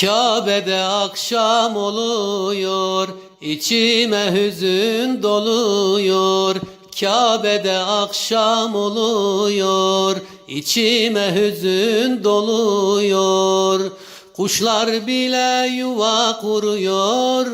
Kabe'de akşam oluyor, içime hüzün doluyor. Kabe'de akşam oluyor, içime hüzün doluyor. Kuşlar bile yuva kuruyor,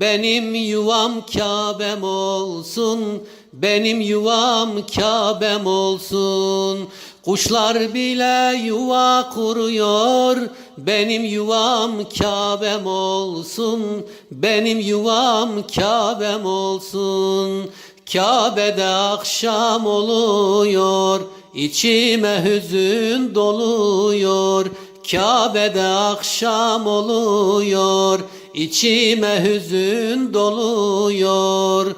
benim yuvam Kabe'm olsun, benim yuvam Kabe'm olsun. Kuşlar bile yuva kuruyor, benim yuvam Kabe'm olsun, benim yuvam Kabe'm olsun. Kabe'de akşam oluyor, içime hüzün doluyor. Kabe'de akşam oluyor, içime hüzün doluyor.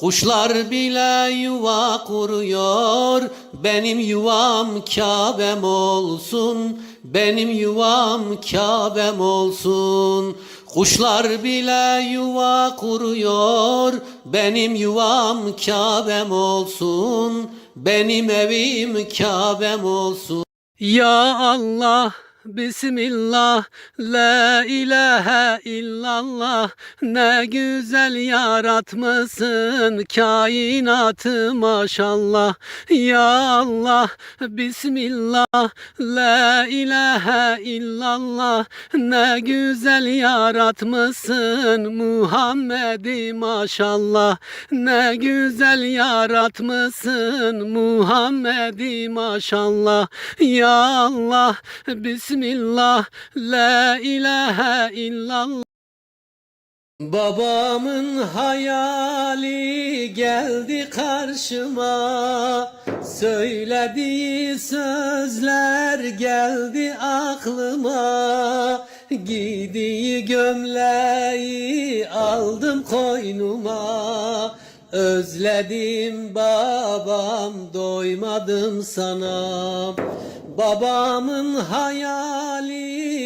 Kuşlar bile yuva kuruyor, benim yuvam Kabe'm olsun, benim yuvam Kabe'm olsun. Kuşlar bile yuva kuruyor, benim yuvam Kabe'm olsun, benim evim Kabe'm olsun. Ya Allah Bismillah, la ilahe illallah. Ne güzel yaratmışsın kainatı maşallah. Ya Allah, Bismillah, la ilahe illallah. Ne güzel yaratmışsın Muhammed'i maşallah. Ne güzel yaratmışsın Muhammed'i maşallah. Ya Allah, Bismillah, la ilahe illallah. Babamın hayali geldi karşıma. Söylediği sözler geldi aklıma. Giydiği gömleği aldım koynuma Özledim babam doymadım sana. Babamın hayali